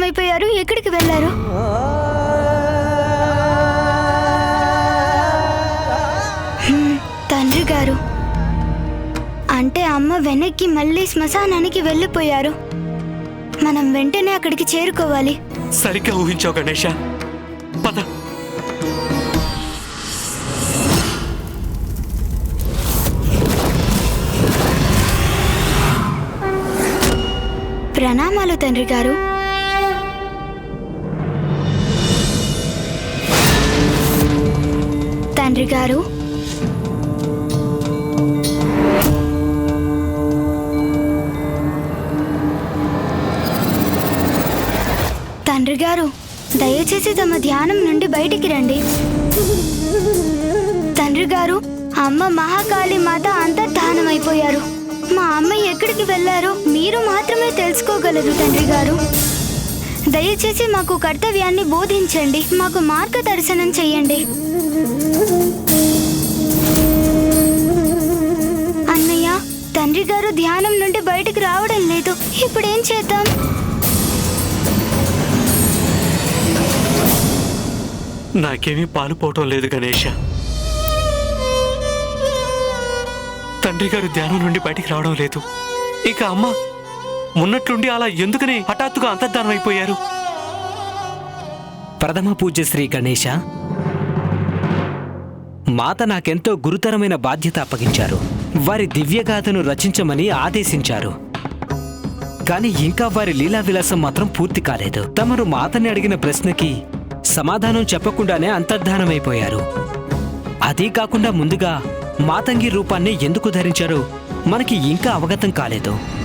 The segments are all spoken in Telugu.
అంతర్ధానమైపోయారు ఎక్కడికి వెళ్ళారు? తండ్రి గారు అంటే అమ్మ వెనక్కి మళ్ళీ శ్మశానానికి వెళ్ళిపోయారు. మనం వెంటనే అక్కడికి చేరుకోవాలి. సరిగ్గా ఊహించావు గణేష. పద. ప్రణామాలు తండ్రి గారు. తండ్రి గారు. తండ్రి గారు దయచేసి తమ ధ్యానం నుండి బయటికి రండి. తండ్రి గారు అమ్మ మహాకాళి మాత అంతర్ధానమైపోయారు. మా అమ్మ ఎక్కడికి వెళ్ళారో మీరు మాత్రమే తెలుసుకోగలరు తండ్రి గారు. దయచేసి మాకు కర్తవ్యాన్ని బోధించండి. మాకు మార్గదర్శనం చెయ్యండి అన్నయ్య తండ్రి గారు ధ్యానం నుండి బయటికి రావడం లేదు. ఇప్పుడేం చేద్దాం? నాకేమీ పాలు పోవటం లేదు గణేష. తండ్రి గారు ధ్యానం నుండి బయటికి రావడం లేదు. ఇక అమ్మ ఉన్నట్లుండి అలా ఎందుకని హఠాత్తుగా అంతర్ధానం అయిపోయారు? ప్రథమ పూజ శ్రీ గణేష మాత నాకెంతో గురుతరమైన బాధ్యత అప్పగించారు. వారి దివ్యగాథను రచించమని ఆదేశించారు. కానీ ఇంకా వారి లీలా విలాసం మాత్రం పూర్తి కాలేదు. తమరు మాతని అడిగిన ప్రశ్నకి సమాధానం చెప్పకుండానే అంతర్ధానమైపోయారు. అదీ కాకుండా ముందుగా మాతంగి రూపాన్ని ఎందుకు ధరించారో మనకి ఇంకా అవగతం కాలేదు.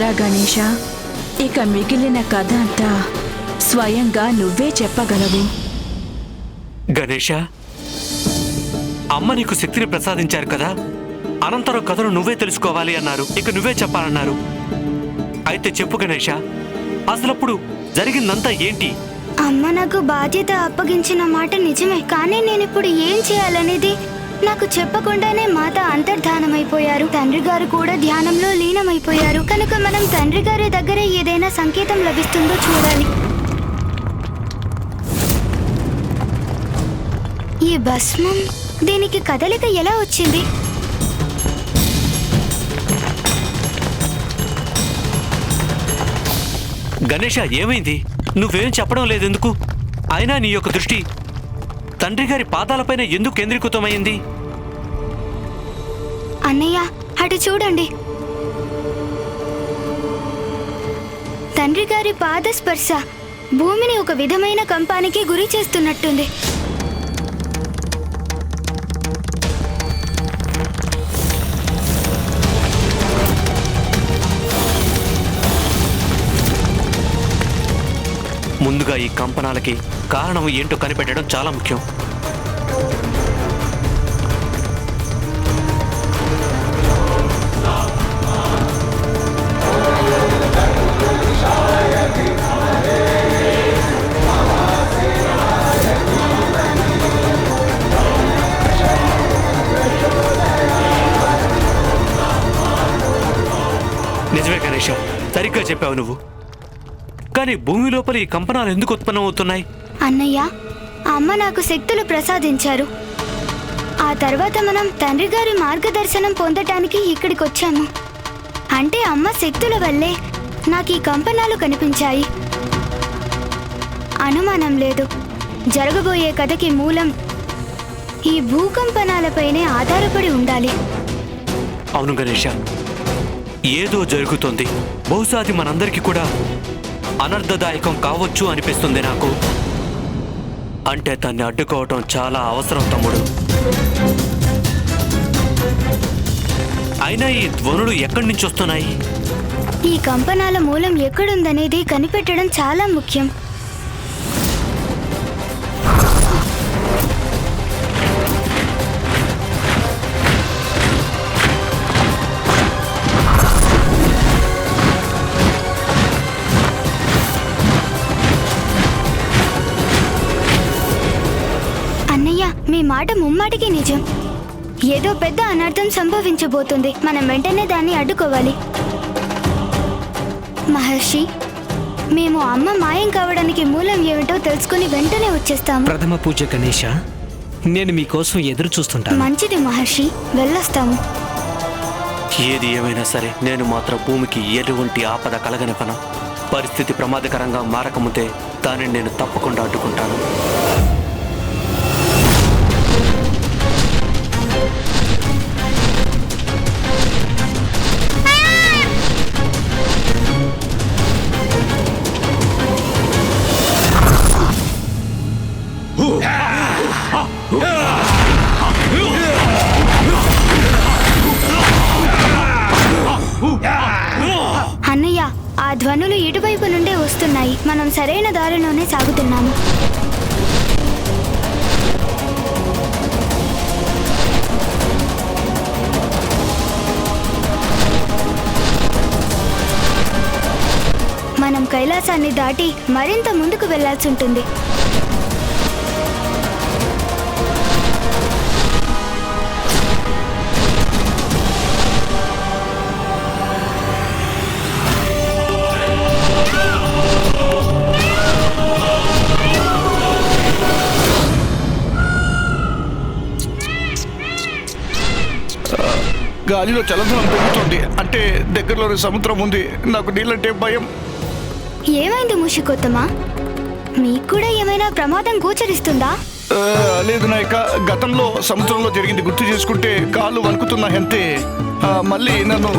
పుత్ర గణేష ఇక మిగిలిన కథ అంతా స్వయంగా నువ్వే చెప్పగలవు. గణేష అమ్మ నీకు శక్తిని ప్రసాదించారు కదా? అనంతరం కథను నువ్వే తెలుసుకోవాలి అన్నారు. ఇక నువ్వే చెప్పాలన్నారు. అయితే చెప్పు గణేష అసలప్పుడు జరిగిందంతా ఏంటి? అమ్మ నాకు బాధ్యత అప్పగించిన మాట నిజమే కానీ నేను ఇప్పుడు ఏం చేయాలనేది నాకు చెప్పకుండానే మాత అంతర్ధానమైపోయారు. తండ్రి గారు కూడా ధ్యానంలో లీనమైపోయారు. కనుక మనం తండ్రి గారి దగ్గర ఏదైనా సంకేతం లభిస్తుందో చూడాలి. ఈ భస్మం దీనికి కదలిక ఎలా వచ్చింది? గణేష ఏమైంది? నువ్వేం చెప్పడం లేదెందుకు? అయినా నీ యొక్క దృష్టి తండ్రి గారి పాదాలపైన ఎందుకు కేంద్రీకృతమైంది? అన్నయ్య అటు చూడండి. తండ్రి గారి పాద స్పర్శ భూమిని ఒక విధమైన కంపానికి గురి చేస్తున్నట్టుంది. ముందుగా ఈ కంపనాలకి కారణం ఏంటో కనిపెట్టడం చాలా ముఖ్యం. నిజమే గణేశం. సరిగ్గా చెప్పావు నువ్వు. కానీ భూమి లోపల ఈ కంపనాలు ఎందుకు ఉత్పన్నమవుతున్నాయి అన్నయ్య అమ్మ నాకు శక్తులు ప్రసాదించారు. ఆ తర్వాత మనం తండ్రి గారి మార్గదర్శనం పొందటానికి ఇక్కడికి వచ్చాము అంటే అమ్మ శక్తుల వల్లే నాకు ఈ కంపనాలు కనిపించాయి. అనుమానం లేదు. జరగబోయే కథకి మూలం ఈ భూకంపనాలపైనే ఆధారపడి ఉండాలి. అవును గణేష ఏదో జరుగుతుంది. బహుశా అది మనందరికీ కూడా అనర్థదాయకం కావచ్చు అనిపిస్తుంది నాకు. అంటే దాన్ని అడ్డుకోవటం చాలా అవసరం తమ్ముడు. అయినా ఈ ధ్వనులు ఎక్కడి నుంచి వస్తున్నాయి? ఈ కంపనాల మూలం ఎక్కడుందనేది కనిపెట్టడం చాలా ముఖ్యం. మాట ముమ్మాటికి నిజం. ఏదో పెద్ద అనర్థం సంభవించబోతుంది. మనం వెంటనే దాన్ని అడ్డుకోవాలి. మహర్షి మేము అమ్మ మాయం కావడానికి మూలం ఏమిటో తెలుసుకుని వెంటనే వచ్చేస్తాము. ప్రథమ పూజ గణేష నేను మీకోసం ఎదురు చూస్తుంటాను. మంచిది మహర్షి వెళ్ళొస్తాము. ఏది ఏమైనా సరే నేను మాత్రం భూమికి ఎటువంటి ఆపద కలగనివ్వను. పరిస్థితి ప్రమాదకరంగా మారకముందే దానిని నేను తప్పకుండా అడ్డుకుంటాను. అన్నయ్య ఆ ధ్వనులు ఇటువైపు నుండే వస్తున్నాయి. మనం సరైన దారిలోనే సాగుతున్నాము. మనం కైలాసాన్ని దాటి మరింత ముందుకు వెళ్ళాల్సి ఉంటుంది. గాలిలో చలనం పెరుగుతుంది. అంటే దగ్గరలోని సముద్రం ఉంది. నాకు నీళ్ళంటే భయం. ఏమైంది ముషికొత్తమా? మీకు కూడా ఏమైనా ప్రమాదం గోచరిస్తుందా? లేదు నాయక. గతంలో సముద్రంలో జరిగింది గుర్తు చేసుకుంటే కాళ్ళు వణుకుతున్నాయి అంతే. మళ్ళీ నన్ను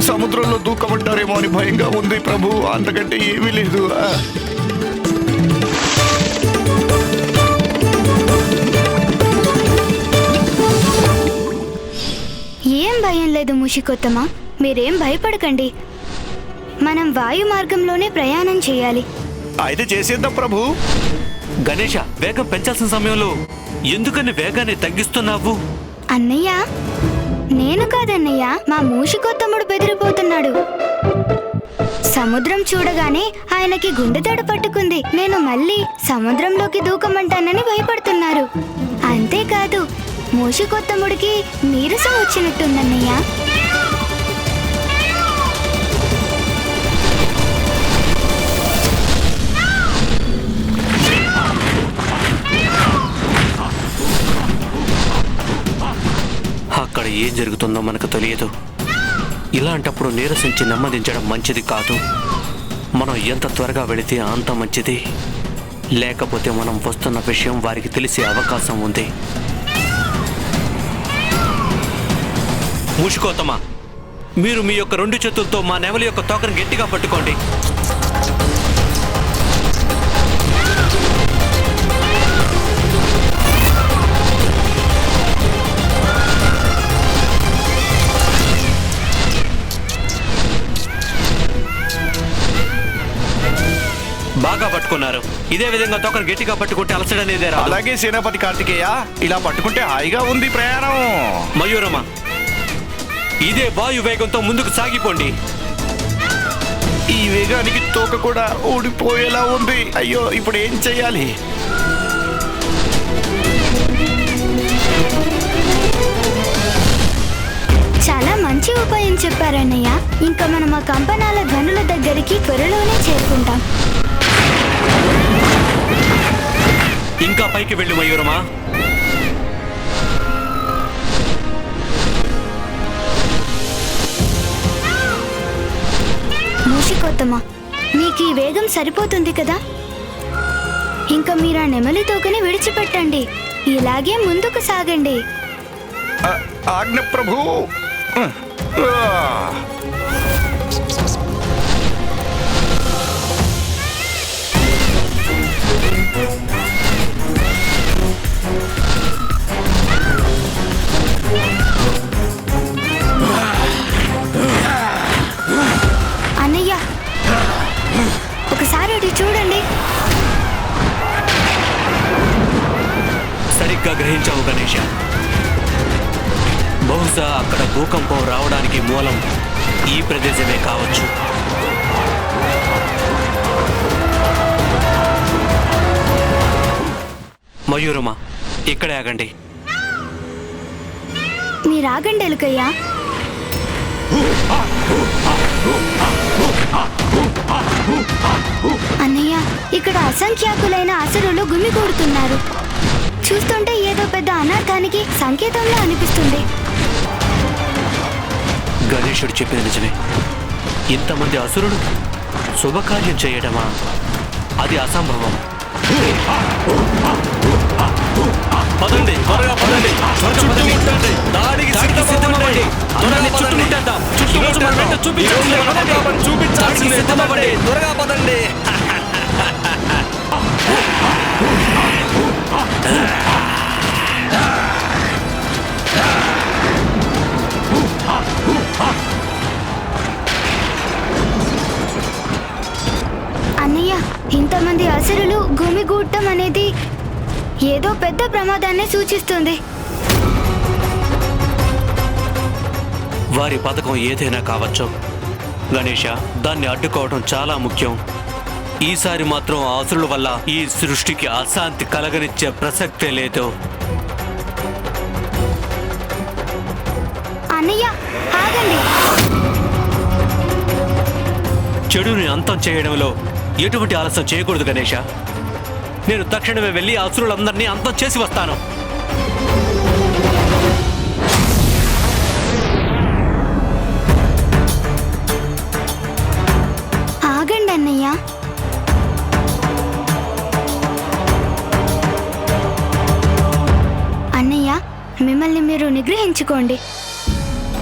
సముద్రంలో దూకమంటారేమో అని భయంగా ఉంది ప్రభు. అంతకంటే ఏమీ లేదు. భయం లేదు ముషికొత్తమా? మీరేం భయపడకండి. మనం వాయు మార్గంలోనే ప్రయాణం చేయాలి. అయితే చేసేద్దాం ప్రభు. గణేష వేగం పెంచాల్సిన సమయంలో ఎందుకని వేగాన్ని తగ్గిస్తున్నావు? అన్నయ్య నేను కాదన్నయ్య మా మూషికొత్తముడు బెదిరిపోతున్నాడు. సముద్రం చూడగానే ఆయనకి గుండె తడ పట్టుకుంది. నేను మళ్ళీ సముద్రంలోకి దూకమంటానని భయపడుతున్నారు. అంతేకాదు మూషికొత్తముడికి నీరసం వచ్చినట్టుందన్నయ్య. అక్కడ ఏం జరుగుతుందో మనకు తెలియదు. ఇలాంటప్పుడు నీరసించి నెమ్మదించడం మంచిది కాదు. మనం ఎంత త్వరగా వెళితే అంత మంచిది. లేకపోతే మనం వస్తున్న విషయం వారికి తెలిసే అవకాశం ఉంది. ముషుకోతమా మీరు మీ యొక్క రెండు చేతులతో మా నెమలి యొక్క తోకను గట్టిగా పట్టుకోండి. బాగా పట్టుకున్నారు. ఇదే విధంగా తోకను గట్టిగా పట్టుకుంటే అలసడనేదే రాదు. అలాగే సేనాపతి కార్తికేయ ఇలా పట్టుకుంటే హాయిగా ఉంది ప్రయాణం. మయూరమ ఇదే వాయు వేగంతో ముందుకు సాగిపోండి. ఈ వేగానికి తోక కూడా ఊడిపోయేలా ఉంది. అయ్యో ఇప్పుడు ఏం చెయ్యాలి చాలా మంచి ఉపాయం చెప్పారన్నయ్య. ఇంకా మనం ఆ కంపనాల ధ్వనుల దగ్గరికి త్వరలోనే చేరుకుంటాం. ఇంకా పైకి వెళ్ళు మయూరమా మూషికొత్తమా మీకు ఈ వేగం సరిపోతుంది కదా? ఇంకా మీరు ఆ నెమలి తోకని విడిచిపెట్టండి. ఇలాగే ముందుకు సాగండి. ఆజ్ఞ ప్రభు. సరిగ్గా గ్రహించావు గణేష. బహుశా అక్కడ భూకంపం రావడానికి మూలం ఈ ప్రదేశమే కావచ్చు. మయూరమా ఇక్కడే ఆగండి. మీరు ఆగండి ఎలుకయ్యా అన్నయ్య ఇక్కడ అసంఖ్యాకులైన అసురులు గుమిగూడుతున్నారు. చూస్తుంటే ఏదో పెద్ద అనర్థానికి సంకేతంలో అనిపిస్తుంది. గణేశుడు చెప్పిన నిజమే. ఇంతమంది అసురులు శుభకార్యం చేయడమా? అది అసంభవం. పదండి త్వరగా పదండి. చుట్టుముట్టండి దాడికి సిద్ధమవ్వండి. అందరినీ చుట్టుముట్టేద్దాం చుట్టుముట్టు మన వెంట చూపించాల్సిందే. చూపించాల్సిందే త్వరగా పదండి. అన్నయ్య ఇంతమంది అసురులు గుమిగూడటం అనేది ఏదో పెద్ద ప్రమాదాన్ని సూచిస్తుంది. వారి పథకం ఏదైనా కావచ్చు? గణేష దాన్ని అడ్డుకోవడం చాలా ముఖ్యం. ఈసారి మాత్రం ఆ అసురుల వల్ల ఈ సృష్టికి అశాంతి కలగనిచ్చే ప్రసక్తే లేదు. అన్నయ్య ఆగండి. చెడుని అంతం చేయడంలో ఎటువంటి ఆలస్యం చేయకూడదు గణేష. నేను తక్షణమే వెళ్ళి అసురులందరినీ అంతం చేసి వస్తాను. మీరు నిగ్రహించుకోండి.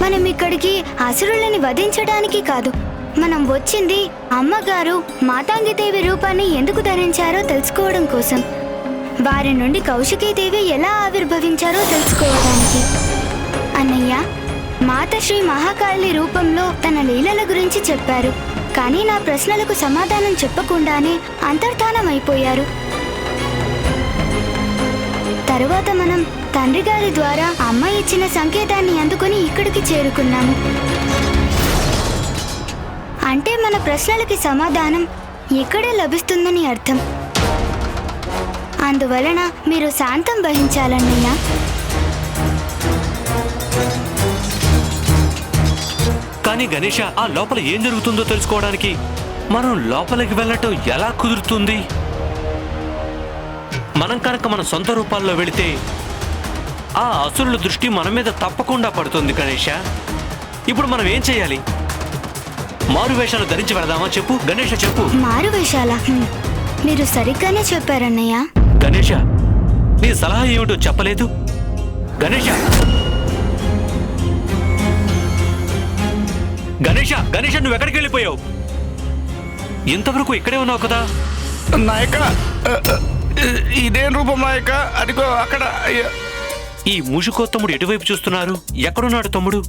మనం ఇక్కడికి అసురులని వధించడానికి కాదు. మనం వచ్చింది అమ్మగారు మాతాంగిదేవి రూపాన్ని ఎందుకు ధరించారో తెలుసుకోవడం కోసం. వారి నుండి కౌశికీదేవి ఎలా ఆవిర్భవించారో తెలుసుకోవడానికి. అన్నయ్య మాత శ్రీ మహాకాళి రూపంలో తన లీలల గురించి చెప్పారు. కానీ నా ప్రశ్నలకు సమాధానం చెప్పకుండానే అంతర్ధానమైపోయారు. తరువాత మనం తండ్రి గారి ద్వారా అమ్మ ఇచ్చిన సంకేతాన్ని అందుకొని ఇక్కడికి చేరుకున్నాము అంటే మన ప్రశ్నలకి సమాధానం ఇక్కడే లభిస్తుందని అర్థం. అందువలన మీరు శాంతం వహించాలన్నయ్య. కానీ గణేష ఆ లోపల ఏం జరుగుతుందో తెలుసుకోవడానికి? మనం లోపలికి వెళ్ళటం ఎలా కుదురుతుంది? మనం కనుక మన సొంత రూపాల్లో వెళితే ఆ అసురుల దృష్టి మన మీద తప్పకుండా పడుతుంది గణేష. ఇప్పుడు మనం ఏం చేయాలి? మారు వేషాలు ధరించి వెళదామా చెప్పు? గణేష చెప్పు. మారు వేషాల. మీరు సరిగ్గానే చెప్పారన్నయ్య. గణేష నీ సలహా ఏమిటో చెప్పలేదు? గణేష. గణేష గణేష నువ్వు ఎక్కడికి వెళ్ళిపోయావు? ఇంతవరకు ఇక్కడే ఉన్నావు కదా? నాయక ఇదేం రూపం నాయక? అదిగో అక్కడ ఈ ముషుకో తమ్ముడు ఎటువైపు చూస్తున్నారు? ఎక్కడున్నాడు తమ్ముడు?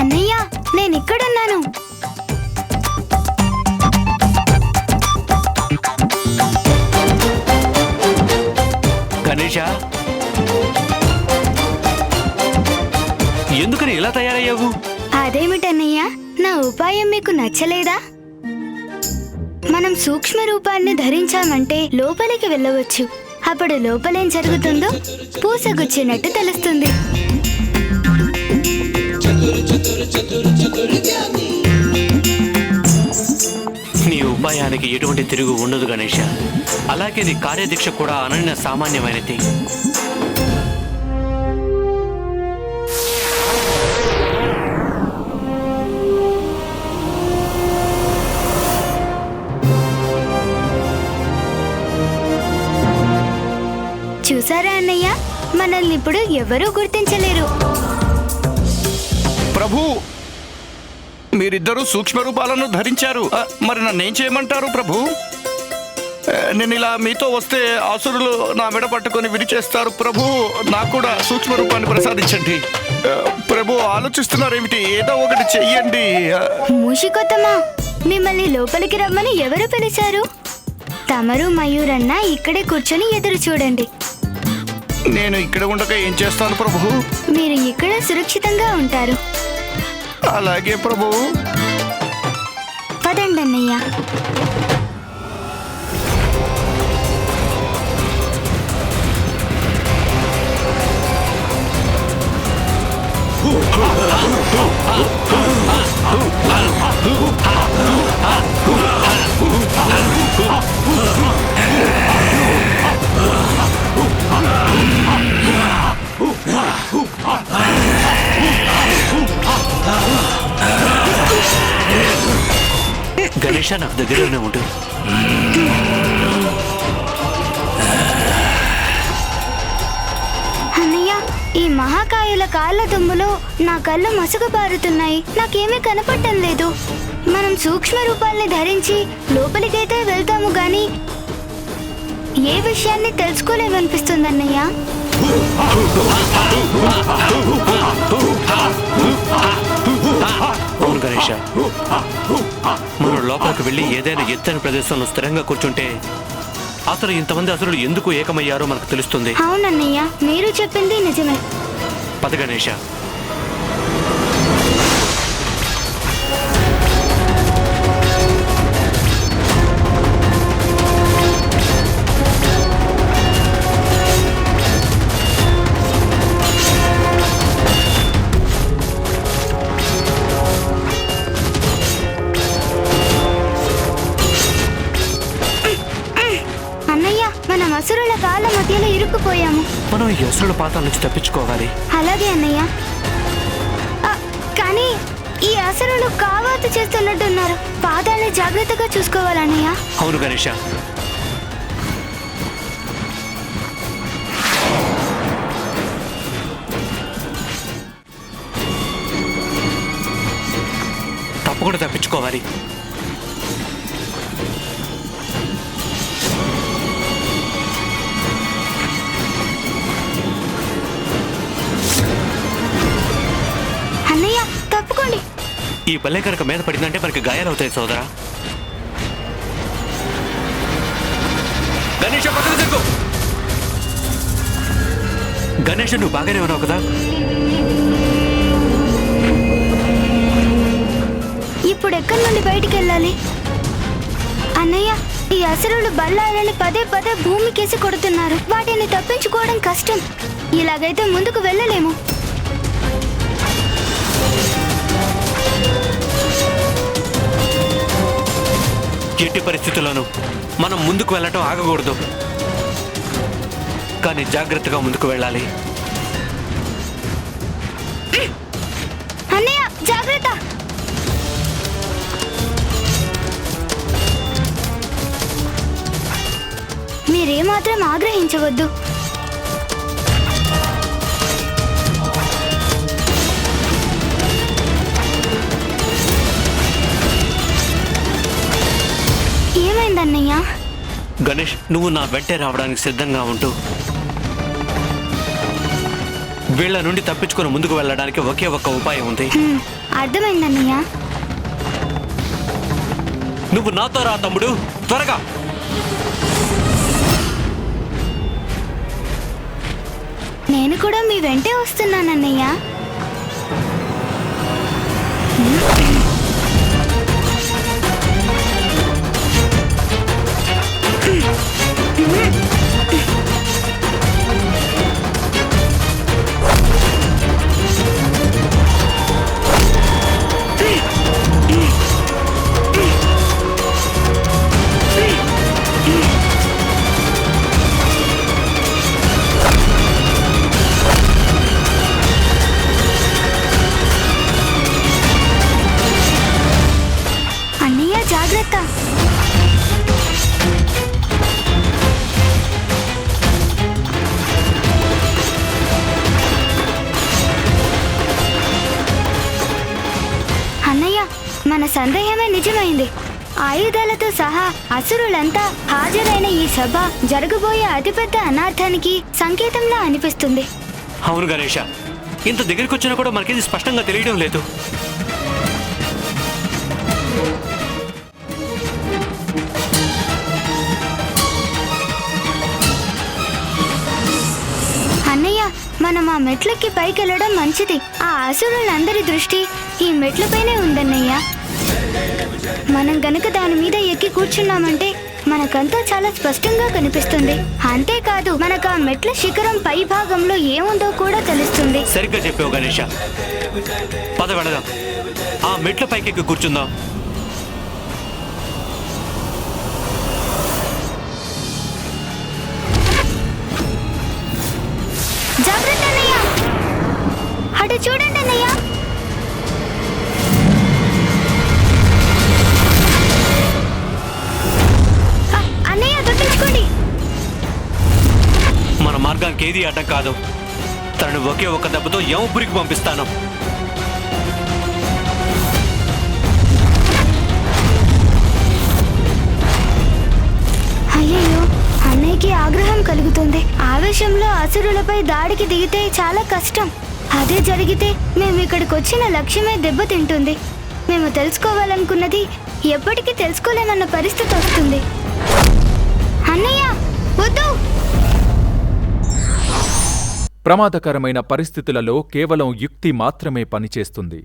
అన్నయ్య నేను ఇక్కడున్నాను. గణేష? ఎందుకని ఇలా తయారయ్యావు? అదేమిటన్నయ్య నా ఉపాయం మీకు నచ్చలేదా? మనం సూక్ష్మ రూపాన్ని ధరించామంటే లోపలికి వెళ్ళవచ్చు. అప్పుడు లోపలేం జరుగుతుందో పూసగుచ్చినట్టు తెలుస్తుంది. నీ ఉపాయానికి ఎటువంటి తిరుగు ఉండదు గణేష. అలాగే నీ కార్యదీక్ష కూడా అనన్య సామాన్యమైనది. చూసారా అన్నయ్య? మనల్ని ఇప్పుడు ఎవరూ గుర్తించలేరు. ప్రభు మీరిద్దరూ సూక్ష్మ రూపాలను ధరించారు. ఆ, మరి నన్నేం చేయమంటారు ప్రభు? ఆ, నేను ఇలా మీతో వస్తే ఆసురులు నా మెడ పట్టుకొని విరిచేస్తారు ప్రభు. నాకు కూడా సూక్ష్మ రూపాన్ని ప్రసాదించండి. ఆ, ప్రభు ఆలోచిస్తున్నారేమిటి? ఏదో ఒకటి చెయ్యండి. ఆ, మూషికొత్తమా మిమ్మల్ని లోపలికి రమ్మని ఎవరు పిలిచారు? తమరు మయూరన్న ఇక్కడే కూర్చొని ఎదురు చూడండి. నేను ఇక్కడ ఉండక ఏం చేస్తాను ప్రభు? మీరు ఇక్కడ సురక్షితంగా ఉంటారు. అలాగే ప్రభు. పదండి అన్నయ్య. Oh! గణేష నాకు దగ్గరలోనే ఉండు అన్నయ్య ఈ మహాకాయుల కాళ్ళ దుమ్ములో నా కళ్ళు మసుగుబారుతున్నాయి నాకేమీ కనపడటం లేదు. మనం సూక్ష్మ రూపాల్ని ధరించి లోపలికైతే వెళ్తాము గాని ఏ విషయాన్ని తెలుసుకోలేమనిపిస్తుంది అన్నయ్య అవును గణేష. మనం లోపలికి వెళ్ళి ఏదైనా ఎత్తైన ప్రదేశంలో స్థిరంగా కూర్చుంటే అసలు ఇంతమంది అసలు ఎందుకు ఏకమయ్యారో మనకు తెలుస్తుంది. అవునన్నయ్య మీరు చెప్పింది నిజమే. పద గణేష. మనం ఈ అసలు పాతాల నుంచి తప్పించుకోవాలి. అలాగే అన్నయ్య. ఆ, కానీ ఈ అసురులు కావాతు చేస్తున్నట్టున్నారు. పాదాన్ని జాగ్రత్తగా చూసుకోవాలన్నయ్య అవును గణేష. తప్పకుండా తప్పించుకోవాలి. ఈ పల్లె కనుక మీద పడిందంటే మనకి గాయాలవుతాయి సోదరా. గణేష పక్కన తిరుగు. గణేష్ నువ్వు బాగానే ఉన్నావు కదా? ఇప్పుడు ఎక్కడి నుండి బయటికి వెళ్ళాలి? అన్నయ్య ఈ అసలు బల్లాలని పదే పదే భూమికేసి కొడుతున్నారు. వాటిని తప్పించుకోవడం కష్టం. ఇలాగైతే ముందుకు వెళ్ళలేము. ఎట్టి పరిస్థితుల్లోనూ మనం ముందుకు వెళ్ళటం ఆగకూడదు. కానీ జాగ్రత్తగా ముందుకు వెళ్ళాలి. అన్నయ్య జాగ్రత్త. మీరేమాత్రం ఆగ్రహించవద్దు. గణేష్ నువ్వు నా వెంటే రావడానికి సిద్ధంగా ఉంటూ వీళ్ళ నుండి తప్పించుకొని ముందుకు వెళ్ళడానికి ఒకే ఒక్క ఉపాయం ఉంది. అర్థమైందన్నయ్య నువ్వు నాతో రా తమ్ముడు. త్వరగా. నేను కూడా మీ వెంటే వస్తున్నానన్నయ్య. సందేహమే నిజమైంది. ఆయుధాలతో సహా అసురులంతా హాజరైన ఈ సభ జరగబోయే అతిపెద్ద అనార్థానికి సంకేతంలా అనిపిస్తుంది. అవును గణేష. ఇంత దగ్గరికి వచ్చినా కూడా మనకేది స్పష్టంగా తెలియడం లేదు. అన్నయ్య మనం ఆ మెట్లకి పైకెళ్ళడం మంచిది. ఆ అసురులందరి దృష్టి ఈ మెట్లపైనే ఉందన్నయ్య. మనం గనక దాని మీద ఎక్కి కూర్చున్నామంటే మనకంతా చాలా స్పష్టంగా కనిపిస్తుంది. అంతేకాదు మనకు ఆ మెట్ల శిఖరం పై భాగంలో ఏముందో కూడా తెలుస్తుంది. సరిగ్గా చెప్పావు గణేష. పద వెళదాం. ఆ మెట్ల పైకి కూర్చుందాం. మార్గానికి కాదు. తనను ఒకే ఒక దెబ్బతో యమపురికి పంపిస్తాను. అయ్యయ్యో అన్నయ్యకి ఆగ్రహం కలుగుతుంది. ఆవేశంలో అసురులపై దాడికి దిగితే చాలా కష్టం. అదే జరిగితే మేము ఇక్కడికి వచ్చిన లక్ష్యమే దెబ్బతింటుంది. మేము తెలుసుకోవాలనుకున్నది ఎప్పటికీ తెలుసుకోలేమన్న పరిస్థితి వస్తుంది. అన్నయ్య వద్దు! ప్రమాదకరమైన పరిస్థితులలో కేవలం యుక్తి మాత్రమే పనిచేస్తుంది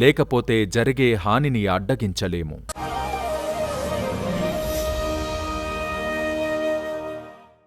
లేకపోతే జరిగే హానిని అడ్డగించలేము.